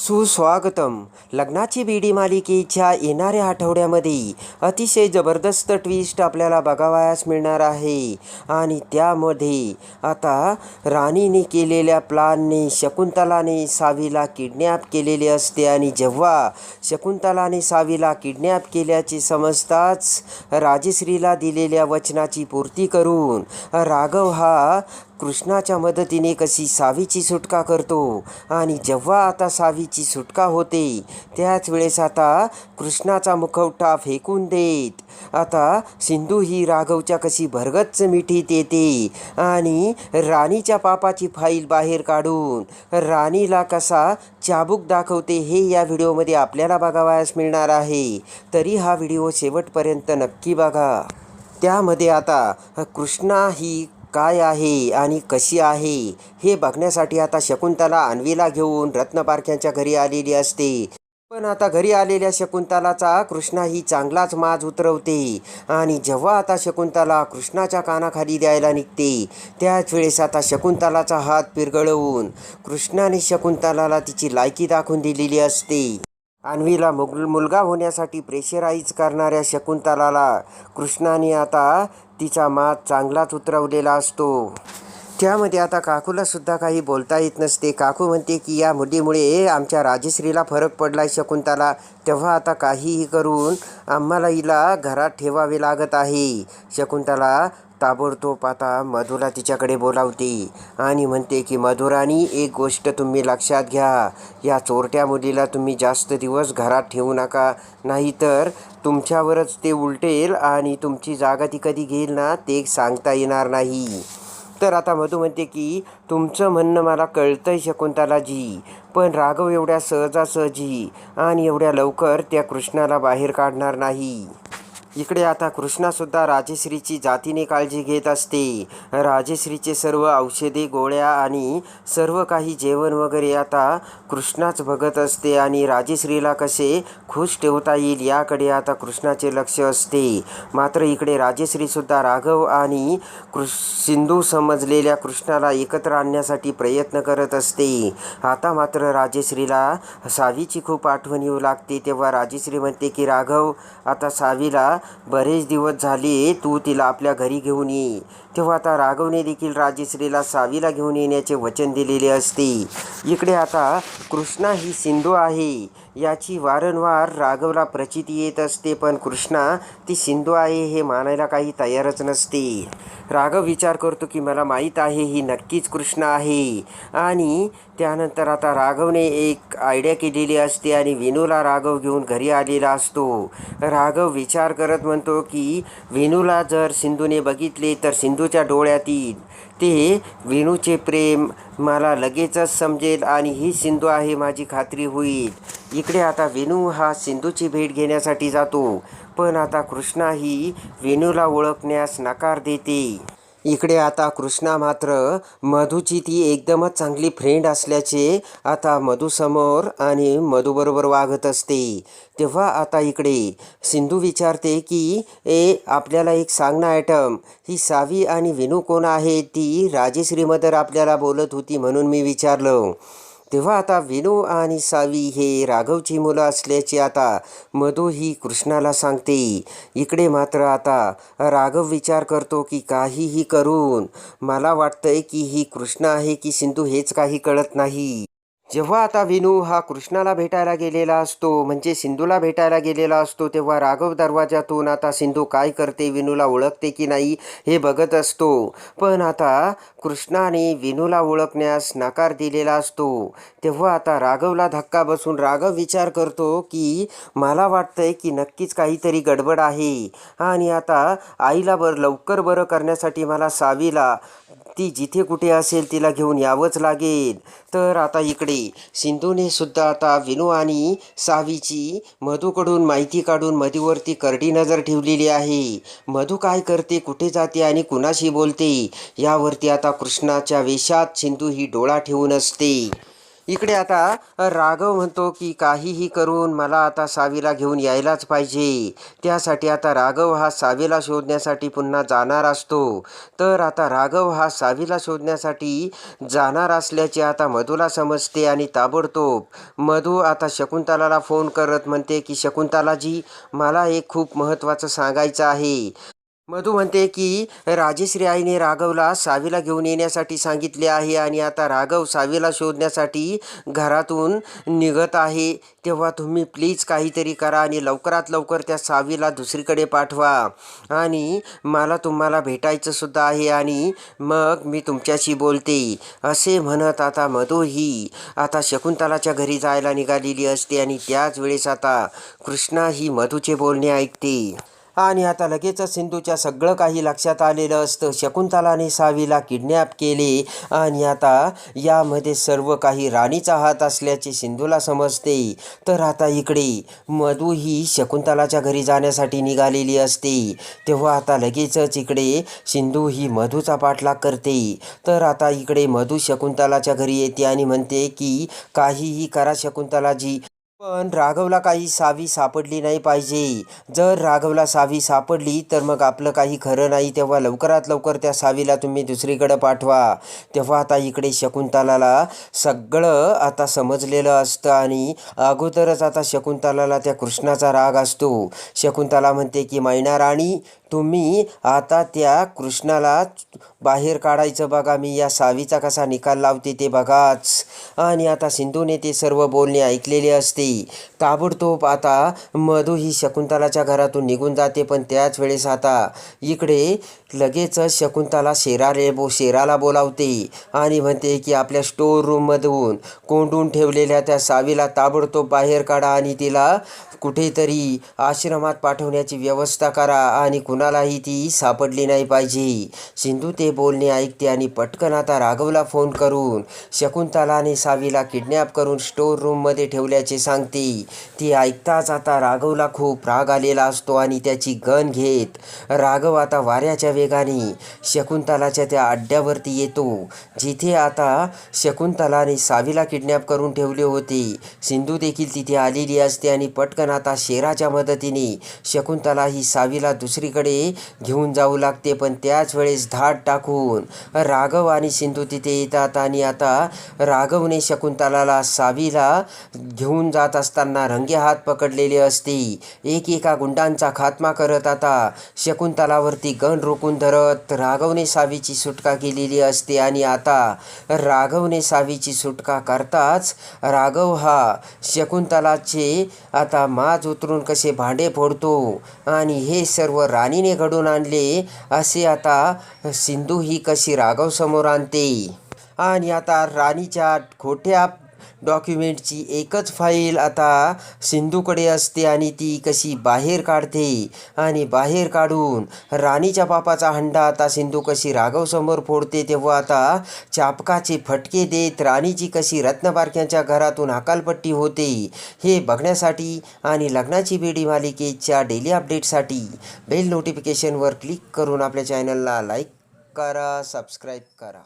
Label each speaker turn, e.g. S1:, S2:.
S1: सुस्वागतम. लग्नाची बीडी मालिकेच्या येणाऱ्या आठवड्यामध्ये अतिशय जबरदस्त ट्विस्ट आपल्याला बघावयास मिळणार आहे. आणि त्यामध्ये आता राणीने केलेल्या प्लानने शकुंतलाने सावीला किडनॅप केलेले असते. आणि जेव्हा शकुंतलाने सावीला किडनॅप केल्याचे समजताच राजश्रीला दिलेल्या वचनाची पूर्ती करून राघव हा कृष्णाच्या मदतीने कशी सावीची सुटका करतो आणि जेव्हा आता सावीची सुटका होते त्याच वेळेस आता कृष्णाचा मुखवटा फेकून देत. आता सिंधू ही राघवच्या कशी भरगच्च मिठीत येते आणि राणीच्या पापाची फाईल बाहेर काढून राणीला कसा चाबूक दाखवते हे या व्हिडिओमध्ये आपल्याला बघावयास मिळणार आहे. तरी हा व्हिडिओ शेवटपर्यंत नक्की बघा. त्यामध्ये आता कृष्णा ही काय आहे आणि कशी आहे हे बघण्यासाठी आता शकुंतला अन्वीला घेऊन रत्नपारख्यांच्या घरी आलेली असते. पण आता घरी आलेल्या शकुंतलाचा कृष्णा ही चांगलाच माज उतरवते आणि जेव्हा आता शकुंतला कृष्णाच्या कानाखाली द्यायला निघते त्याच वेळेस आता शकुंतलाचा हात पिरगळवून कृष्णाने शकुंतलाला तिची लायकी दाखवून दिलेली असते. अन्वीला मुग मुलगा होण्यासाठी प्रेशराईज करणाऱ्या शकुंतलाला कृष्णाने आता तिचा मात चांगलाच उतरवलेला असतो. त्यामध्ये आता काकूला सुद्धा काही बोलता येत नसते. काकू म्हणते की या मुलीमुळे आमच्या राजश्रीला फरक पडला आहे शकुंतला. तेव्हा आता काहीही करून आम्हाला हिला घरात ठेवावे लागत आहे. शकुंतला ताबडतोब आता मधुरा तिच्याकडे बोलावते आणि म्हणते की मधुरानी एक गोष्ट तुम्ही लक्षात घ्या. या चोरट्या मुलीला तुम्ही जास्त दिवस घरात ठेवू नका. नाहीतर तुमच्यावरच ते उलटेल आणि तुमची जागा ती कधी घेईल ना ते सांगता येणार नाही. तर आता मधू म्हणते की तुमचं म्हणणं मला कळतंय शकुंतलाजी. पण राघव एवढ्या सहजासहजी आणि एवढ्या लवकर त्या कृष्णाला बाहेर काढणार नाही. इकडे आता कृष्णासुद्धा राजेश्रीची जातीने काळजी घेत असते. राजेश्रीचे सर्व औषधे गोळ्या आणि सर्व काही जेवण वगैरे आता कृष्णाच बघत असते आणि राजेश्रीला कसे खुश ठेवता येईल याकडे आता कृष्णाचे लक्ष असते. मात्र इकडे राजेश्रीसुद्धा राघव आणि कृष सिंधू समजलेल्या कृष्णाला एकत्र आणण्यासाठी प्रयत्न करत असते. आता मात्र राजेश्रीला सावीची खूप आठवण येऊ लागते तेव्हा राजेश्री म्हणते की राघव आता सावीला बरेच दिवस झाले तू तिला आपल्या घरी घेऊन ये. तेव्हा आता राघवने देखील राजश्रीला सावीला घेऊन येण्याचे वचन दिलेले असते. इकडे आता कृष्णा ही सिंधू आहे. याची वारंवार राघवला प्रचिती येत असते पण कृष्णा ती सिंधू आहे हे मानायला काही तयारच नसते. राघव विचार करतो की मला माहीत आहे ही नक्कीच कृष्ण आहे. आणि त्यानंतर आता राघवने एक आयडिया केलेली असते आणि विनूला राघव घेऊन घरी आलेला असतो. राघव विचार करत म्हणतो की विनूला जर सिंधूने बघितले तर सिंधूच्या डोळ्यातील ते विनूचे प्रेम मला लगेचच समजेल आणि ही सिंधू आहे माझी खात्री होईल. इकडे आता विनू हा सिंधूची भेट घेण्यासाठी जातो पण आता कृष्णा ही वेणूला ओळखण्यास नकार देते. इकडे आता कृष्णा मात्र मधूची ती एकदमच चांगली फ्रेंड असल्याचे आता मधूसमोर आणि मधूबरोबर वागत असते. तेव्हा आता इकडे सिंधू विचारते की ए आपल्याला एक सांग ना ॲटम. ही सावी आणि विनू कोण आहे? ती राजेश्रीमदर आपल्याला बोलत होती म्हणून मी विचारलं. तेव्हा आता विनू आणि सावी हे राघवची मुलं असल्याचे आता मधू ही कृष्णाला सांगते. इकडे मात्र आता राघव विचार करतो की काहीही करून. मला वाटतंय की ही कृष्ण आहे की सिंधू हेच काही कळत नाही. जेव्हा आता विनू हा कृष्णाला भेटायला गेलेला असतो म्हणजे सिंधूला भेटायला गेलेला असतो तेव्हा राघव दरवाजातून आता सिंधू काय करते विनूला ओळखते की नाही हे बघत असतो. पण आता कृष्णाने विनूला ओळखण्यास नकार दिलेला असतो. तेव्हा आता राघवला धक्का बसून राघव विचार करतो की मला वाटतंय की नक्कीच काहीतरी गडबड आहे. आणि आता आईला बर लवकर बरं करण्यासाठी मला सावीला ती जिथे कुठे असेल तिला घेऊन यावंच लागेल. तर आता इकडे सिंधूने सुद्धा आता विनू आणि सावीची मधूकडून माहिती काढून मधूवरती करडी नजर ठेवलेली आहे. मधू काय करते कुठे जाते आणि कुणाशी बोलते? यावरती आता कृष्णाच्या वेशात सिंधू ही डोळा ठेवून असते. इकडे आता राघव म्हणतो की काहीही करून मला आता सावीला घेऊन यायलाच पाहिजे. त्यासाठी आता राघव हा सावीला शोधण्यासाठी पुन्हा जाणार असतो. तर आता राघव हा सावीला शोधण्यासाठी जाणार असल्याचे आता मधूला समजते आणि ताबडतोब मधू आता शकुंतलाला फोन करत म्हणते की शकुंतलाजी मला एक खूप महत्त्वाचं सांगायचं आहे. मधू म्हणते की राजेश्री आईने राघवला सावीला घेऊन येण्यासाठी सांगितले आहे आणि आता राघव सावीला शोधण्यासाठी घरातून निघत आहे. तेव्हा तुम्ही प्लीज काहीतरी करा आणि लवकरात लवकर त्या सावीला दुसरीकडे पाठवा. आणि मला तुम्हाला भेटायचं सुद्धा आहे आणि मग मी तुमच्याशी बोलते. असे म्हणत आता मधू ही आता शकुंतलाच्या घरी जायला निघालेली असते आणि त्याच वेळेस आता कृष्णा ही मधूचे बोलणे ऐकते. आणि आता लगेचच सिंधूच्या सगळं काही लक्षात आलेलं असतं. शकुंतलाने सावीला किडनॅप केले आणि आता यामध्ये सर्व काही राणीचा हात असल्याचे सिंधूला समजते. तर आता इकडे मधू ही शकुंतलाच्या घरी जाण्यासाठी निघालेली असते. तेव्हा आता लगेचच इकडे सिंधू ही मधूचा पाठलाग करते. तर आता इकडे मधू शकुंतलाच्या घरी येते आणि म्हणते की काहीही करा शकुंतलाजी. पण राघवला काही सावी सापडली नाही पाहिजे. जर राघवला सावी सापडली तर मग आपलं काही खरं नाही. तेव्हा लवकरात लवकर त्या सावीला तुम्ही दुसरीकडं पाठवा. तेव्हा आता इकडे शकुंतलाला सगळं आता समजलेलं असतं आणि अगोदरच आता शकुंतलाला त्या कृष्णाचा राग असतो. शकुंतला म्हणते की मैना राणी तुम्ही आता त्या कृष्णाला बाहेर काढायचं बघा. मी या सावीचा कसा निकाल लावते ते बघाच. आणि आता सिंधूने ते सर्व बोलणे ऐकलेले असते. ताबडतोब आता मधू ही शकुंतलाच्या घरातून निघून जाते पण त्याच वेळेस आता इकडे लगेचच शकुंतला शेराले बो शेराला बोलावते आणि म्हणते की आपल्या स्टोर रूममधून कोंडून ठेवलेल्या त्या सावीला ताबडतोब बाहेर काढा आणि तिला कुठेतरी आश्रमात पाठवण्याची व्यवस्था करा आणि कुणालाही ती सापडली नाही पाहिजे. सिंधू ते बोलणे ऐकते आणि पटकन आता राघवला फोन करून शकुंतलाने सावीला किडनॅप करून स्टोर रूममध्ये ठेवल्याचे सांग सांगते. ती ऐकताच आता राघवला खूप राग आलेला असतो आणि त्याची गण घेत. राघव आता वाऱ्याच्या वेगाने शकुंतलाच्या त्या अड्ड्यावरती येतो. जिथे आता शकुंतलाने सावीला किडनॅप करून ठेवले होते. सिंधू देखील तिथे आलेली असते आणि पटकन आता शेराच्या मदतीने शकुंतला ही सावीला दुसरीकडे घेऊन जाऊ लागते. पण त्याच वेळेस धाड टाकून राघव आणि सिंधू तिथे येतात आणि आता राघवने शकुंतलाला सावीला घेऊन जात असताना रंगे हात पकडलेले असते. एक एका गुंडांचा खात्मा करत आता शकुंतलावरती गण रोखून धरत राघवने सावीची सुटका केलेली असते आणि आता राघवने सावीची सुटका करताच राघव हा शकुंतलाचे आता माज उतरून कसे भांडे फोडतो आणि हे सर्व राणीने घडून आणले असे आता सिंधू ही कशी राघव समोर आणते. आणि आता राणीच्या खोट्या डॉक्युमेंटची एकच फाईल आता सिंधूकडे असते आणि ती कशी बाहेर काढते आणि बाहेर काढून राणीच्या बापाचा हंडा आता सिंधू कशी राघवसमोर फोडते तेव्हा आता चापकाचे फटके देत राणीची कशी रत्नबारक्यांच्या घरातून हकालपट्टी होते हे बघण्यासाठी आणि लग्नाची बेडी मालिकेच्या डेली अपडेटसाठी बेल नोटिफिकेशनवर क्लिक करून आपल्या चॅनलला लाईक करा सबस्क्राईब करा.